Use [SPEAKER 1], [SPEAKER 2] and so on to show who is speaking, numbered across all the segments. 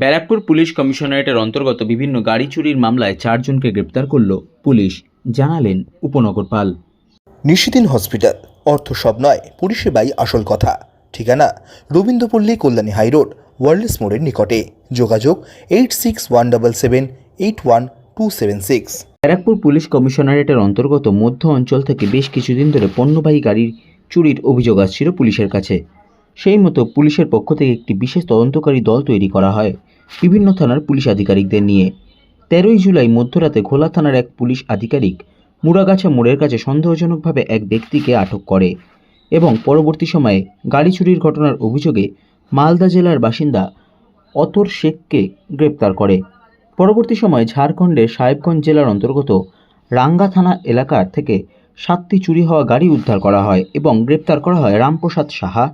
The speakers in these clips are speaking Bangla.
[SPEAKER 1] ব্যারাকপুর পুলিশ কমিশনারেটের অন্তর্গত বিভিন্ন গাড়ি চুরির মামলায় চারজনকে গ্রেপ্তার করল পুলিশ জানালেন উপনগরপাল।
[SPEAKER 2] নিশিদিন হসপিটাল অর্থ সব নয় পরিষেবাই আসল কথা। ঠিকানা রবীন্দ্রপল্লী কল্যাণী হাইরোড ওয়ার্ল্ডস মোড়ের নিকটে। যোগাযোগ eight six one double seven eight one two seven six.
[SPEAKER 1] Barrackpore police কমিশনারেটের অন্তর্গত মধ্য অঞ্চল থেকে বেশ কিছুদিন ধরে পণ্যবাহী গাড়ির চুরির অভিযোগ আসছিল পুলিশের কাছে। সেই মতো পুলিশের পক্ষ থেকে একটি বিশেষ তদন্তকারী দল তৈরি করা হয়, বিভিন্ন থানার পুলিশ আধিকারিকদের নিয়ে। তেরোই জুলাই মধ্যরাতে ঘোলা থানার এক পুলিশ আধিকারিক মুরাগাছা মোড়ের কাছে সন্দেহজনকভাবে এক ব্যক্তিকে আটক করে এবং পরবর্তী সময়ে গাড়ি চুরির ঘটনার অভিযোগে মালদা জেলার বাসিন্দা অতর শেখকে গ্রেপ্তার করে। পরবর্তী সময়ে ঝাড়খণ্ডের সাহেবগঞ্জ জেলার অন্তর্গত রাঙ্গা থানা এলাকার থেকে সাতটি চুরি হওয়া গাড়ি উদ্ধার করা হয় এবং গ্রেপ্তার করা হয় রামপ্রসাদ সাহা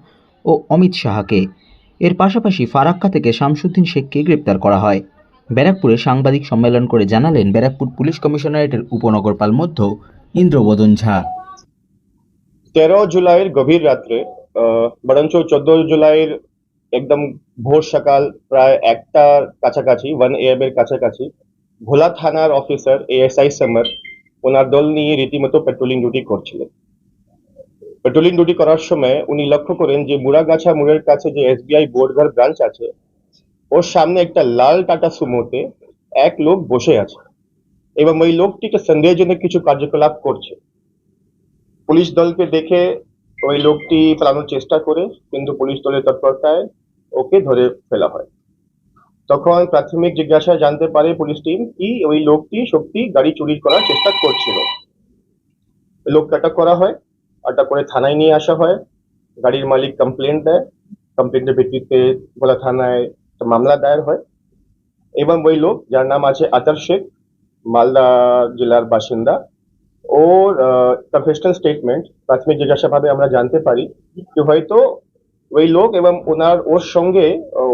[SPEAKER 1] ও অমিত সাহাকে এর পাশাপাশি ফারাক্কা থেকে শামসুদ্দিন শেখকে গ্রেপ্তার করা হয়। ব্যারাকপুরে সাংবাদিক সম্মেলন করে জানালেন ব্যারাকপুর পুলিশ কমিশনারেটের উপনগরপাল মধ্য ইন্দ্রবদন ঝা।
[SPEAKER 3] তেরো জুলাইয়ের গভীর রাত্রে বরঞ্চ চোদ্দ জুলাইয়ের একদম ভোর সকাল প্রায় একটার কাছাকাছি, ওয়ান এম এর কাছাকাছি, ভোলা থানার অফিসার এএসআই সামার ওনার দল নিয়ে রীতিমতো পেট্রোলিং ডিউটি করছিলেন। পেট্রোলিং ডিউটি করার সময় উনি লক্ষ্য করেন যে মুড়াগাছা মোড়ের কাছে যে এসবিআই বোর্ডঘর ব্রাঞ্চ আছে, ওর সামনে একটা লাল টাটা সুমোতে এক লোক বসে আছে এবং ওই লোকটিকে সন্দেহজনক কিছু কার্যকলাপ করছে। পুলিশ দলকে দেখে ওই লোকটি পালানোর চেষ্টা করে, কিন্তু পুলিশ দলের তৎপরতায় ওকে ধরে ফেলা হয়। তখন প্রাথমিক জিজ্ঞাসায় জানতে পারে পুলিশ টিম কি ওই লোকটি সত্যি গাড়ি চুরি করার চেষ্টা করছিল। লোককে আটক করা হয়। আটক করে থানায় নিয়ে আসা হয়। গাড়ির মালিক কমপ্লেন দেয়। কমপ্লেনের ভিত্তিতে ভোলা থানায় মামলা দায়ের হয়। এবং ওই লোক, যার নাম আছে আতার শেখ, মালদা জেলার বাসিন্দা। ওর প্রফেশনাল স্টেটমেন্ট প্রাথমিক জিজ্ঞাসাভাবে আমরা জানতে পারি যে হয়তো ওই লোক এবং ওনার, ওর সঙ্গে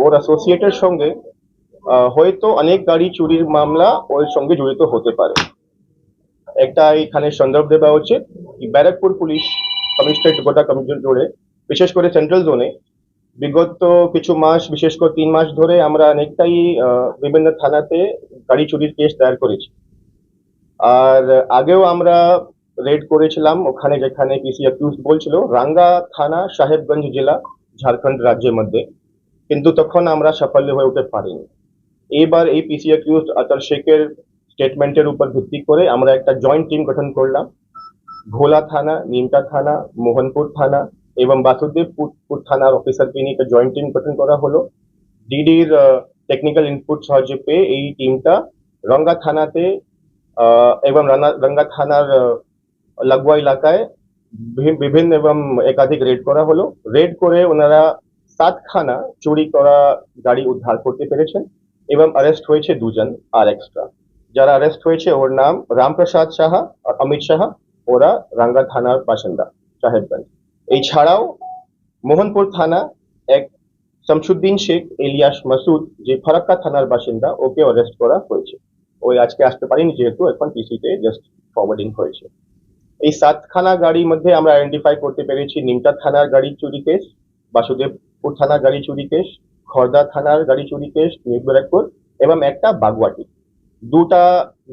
[SPEAKER 3] ওর অ্যাসোসিয়েটের সঙ্গে হয়তো অনেক গাড়ি চুরির মামলা ওর সঙ্গে জড়িত হতে পারে। একটা এখানে সন্দর্ভ দেওয়া উচিত। ব্যারাকপুর পুলিশ কমিশনারেট গোটা কমিশন জুড়ে, বিশেষ করে সেন্ট্রাল জোনে বিগত কিছু মাস, বিশেষ করে তিন মাস ধরে আমরা অনেকটাই বিভিন্ন থানাতে গাড়ি চুরির কেস দায়ের করেছি। আর আগেও আমরা রেড করেছিলাম, ওখানে যেখানে পিসি অ্যাকিউজ বলছিল, রাঙ্গা থানা, সাহেবগঞ্জ জেলা, ঝাড়খণ্ড রাজ্যের মধ্যে। কিন্তু তখন আমরা সাফল্য হয়ে উঠতে পারিনি। এবার এই পিসি অ্যাকিউজ আতর শেখের স্টেটমেন্টের উপর ভিত্তি করে আমরা একটা জয়েন্ট টিম গঠন করলাম। ভোলা থানা নিমতা থানা মোহনপুর থানা এবং বাসুদেবপুর থানার অফিসারকে নিয়ে একটা জয়েন্ট টিম গঠন করা হলো ডিডির টেকনিক্যাল ইনপুট সাহায্যে পেয়ে এই টিমটা রঙ্গা থানাতে এবং রঙ্গা থানার লাগোয়া এলাকায় বিভি- বিভিন্ন এবং একাধিক রেড করা হলো রেড করে ওনারা সাতখানা চুরি করা গাড়ি উদ্ধার করতে পেরেছেন এবং অ্যারেস্ট হয়েছে দুজন আর এক্সট্রা যারা অ্যারেস্ট হয়েছে ওর নাম রামপ্রসাদ সাহা আর অমিত সাহা ওরা রাঙ্গা থানার বাসিন্দা, সাহেবগঞ্জ। এছাড়াও মোহনপুর থানা এক শামসুদ্দিন শেখ এলিয়াস মাসুদ, যে ফারাক্কা থানার বাসিন্দা, ওকে অ্যারেস্ট করা হয়েছে। ওই আজকে আসতে পারিনি যেহেতু এখন পিসিতে জাস্ট ফরওয়ার্ডিং হয়েছে। এই সাতখানা গাড়ির মধ্যে আমরা আইডেন্টিফাই করতে পেরেছি নিমতা থানার গাড়ি চুরি কেস বাসুদেবপুর থানার গাড়ি চুরি কেস খর্দা থানার গাড়ি চুরি কেস নিউ এবং একটা বাগওয়াটি। দুটা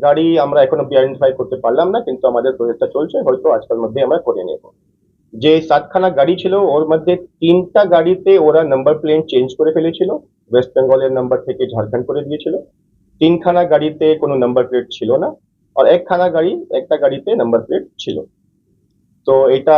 [SPEAKER 3] গাড়ি আমরা এখনও আইডেন্টিফাই করতে পারলাম না, কিন্তু আমাদের প্রচেষ্টা চলছে, হয়তো আজকের মধ্যে আমরা করে নেব। যে সাতখানা গাড়ি ছিল, ওর মধ্যে তিনটা গাড়িতে ওরা নাম্বার প্লেন চেঞ্জ করে ফেলেছিল ওয়েস্ট বেঙ্গলের নাম্বার থেকে ঝাড়খণ্ড করে দিয়েছিল। তিনখানা গাড়িতে কোনো নাম্বার প্লেট ছিল না, আর একখানা গাড়ি, একটা গাড়িতে নাম্বার প্লেট ছিল। তো এটা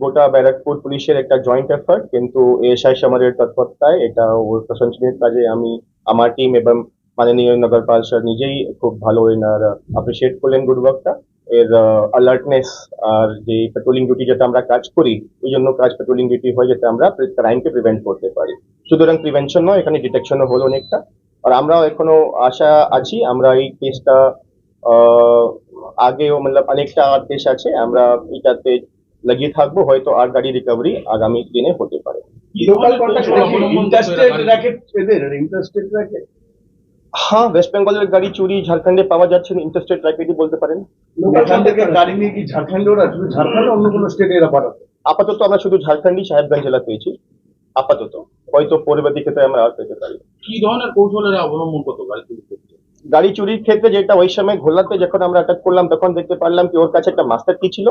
[SPEAKER 3] গোটা ব্যারাকপুর পুলিশের একটা জয়েন্ট এফার্ট কিন্তু এএসআই সামারের তৎপরতায় এটা প্রশংসনীয় কাজে আমি, আমার টিম এবং মাননীয় নগরপাল স্যার নিজেই খুব ভালো এনার অ্যাপ্রিসিয়েট করলেন গুড ওয়ার্কটা এর অ্যালার্টনেস আর যে পেট্রোলিং ডিউটি যেটা আমরা কাজ করি ওই জন্য কাজ পেট্রোলিং ডিউটি হয় যাতে আমরা ক্রাইমকে প্রিভেন্ট করতে পারি। সুতরাং প্রিভেনশন নয় এখানে ডিটেকশনও হলো অনেকটা। আর আমরাও এখনও আশা আছি আমরা এই কেসটা আহ, আগেও মতলব অনেকটা আর কেস আছে আমরা এটাতে লাগিয়ে থাকব হয়তো আর গাড়ি রিকভারি আগামী দিনে হতে পারে।
[SPEAKER 4] লোকাল কন্ট্যাক্ট ইন্টারস্টেট র্যাকেট এদের ইন্টারস্টেট র্যাকেট
[SPEAKER 3] হ্যাঁ ওয়েস্ট বেঙ্গলের গাড়ি চুরি ঝাড়খণ্ডে পাওয়া যাচ্ছে না ইন্টারস্টেট র্যাকেটই বলতে পারেন।
[SPEAKER 4] এখান থেকে গাড়ি নিয়ে কি ঝাড়খণ্ডে ওরা? শুধু ঝাড়খণ্ডে অন্য কোনো স্টেটে এরা
[SPEAKER 3] আপাতত আমরা শুধু ঝাড়খণ্ডই সাহেবগঞ্জ জেলা পেয়েছি আপাতত। হয়তো পরবর্তী ক্ষেত্রে আমরা আর পেতে পারি।
[SPEAKER 5] কি ধরনের কৌশলের অবলম্বন করতো গাড়ি চুরির ক্ষেত্রে?
[SPEAKER 3] গাড়ি চুরির ক্ষেত্রে যেটা ওই সময় ঘোলাতে যখন আমরা অ্যাটাক করলাম তখন দেখতে পারলাম কি ওর কাছে একটা মাস্টার কি ছিল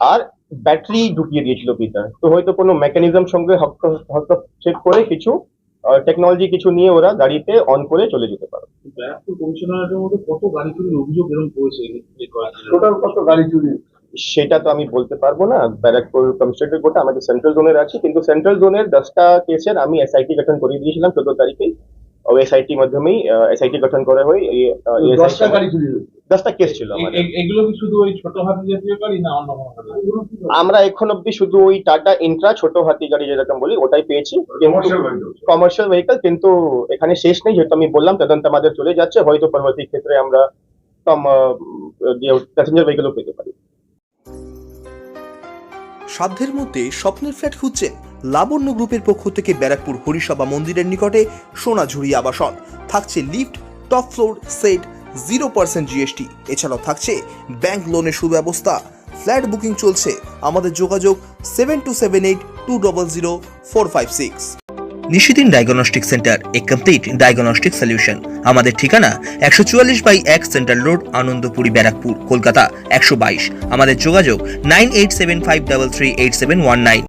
[SPEAKER 3] আর ব্যাটারি ঢুকিয়ে দিয়েছিল ভিতরে তো হয়তো কোনো মেকানিজম সঙ্গে হস্ত- হস্তক্ষেপ করে কিছু টেকনোলজি কিছু নিয়ে ওরা গাড়িতে অন করে চলে যেতে পারে।
[SPEAKER 5] ব্যারাকপুর মধ্যে কত গাড়ি চুরির অভিযোগ এরকম করেছে?
[SPEAKER 4] টোটাল কত গাড়ি চুরি?
[SPEAKER 3] সেটা তো আমি বলতে পারব না। ব্যারাকপুর কমিশনারেট গোটা আমাদের সেন্ট্রাল জোনের আছে কিন্তু সেন্ট্রাল জোনের দশটা কেসের আমি এসআইটি গঠন করে দিয়েছিলাম চোদ্দ তারিখে। ওই এসআইটি মাধ্যমেই এসআইটি গঠন করা হয়
[SPEAKER 4] দশটা গাড়ি চুরি
[SPEAKER 3] দশটা কেস ছিল আমাদের।
[SPEAKER 5] এগুলো কি শুধু ওই ছোট হাতি জাতীয় গাড়ি না অন্য কোনো
[SPEAKER 3] আমরা এখন অব্দি শুধু ওই টাটা ইন্ট্রা ছোট হাতি গাড়ি যেরকম বলি ওটাই পেয়েছি। কমার্শিয়াল ভেহিকল কিন্তু এখানে শেষ নেই যেহেতু আমি বললাম তদন্ত আমাদের চলে যাচ্ছে হয়তো পরবর্তী ক্ষেত্রে আমরা কম যে প্যাসেঞ্জার ভেহিকলও পেতে পারি।
[SPEAKER 2] সাধ্যের মধ্যে স্বপ্নের ফ্ল্যাট খুঁজছেন লাবণ্য গ্রুপের পক্ষ থেকে ব্যারাকপুর হরিসভা মন্দিরের নিকটে সোনাঝুরি আবাসন। থাকছে lift, top floor, set, zero percent GST. এছাড়াও থাকছে ব্যাংক লোনের সুব্যবস্থা। ফ্ল্যাট বুকিং চলছে। আমাদের যোগাযোগ seven two seven eight two double zero four five six. Nishidin diagnostic centre, a complete diagnostic solution. আমাদের ঠিকানা একশো চুয়াল্লিশ বাই এক সেন্ট্রাল রোড, আনন্দপুরি, ব্যারাকপুর, কলকাতা একশো বাইশ। আমাদের যোগাযোগ nine eight seven five double three eight seven one nine.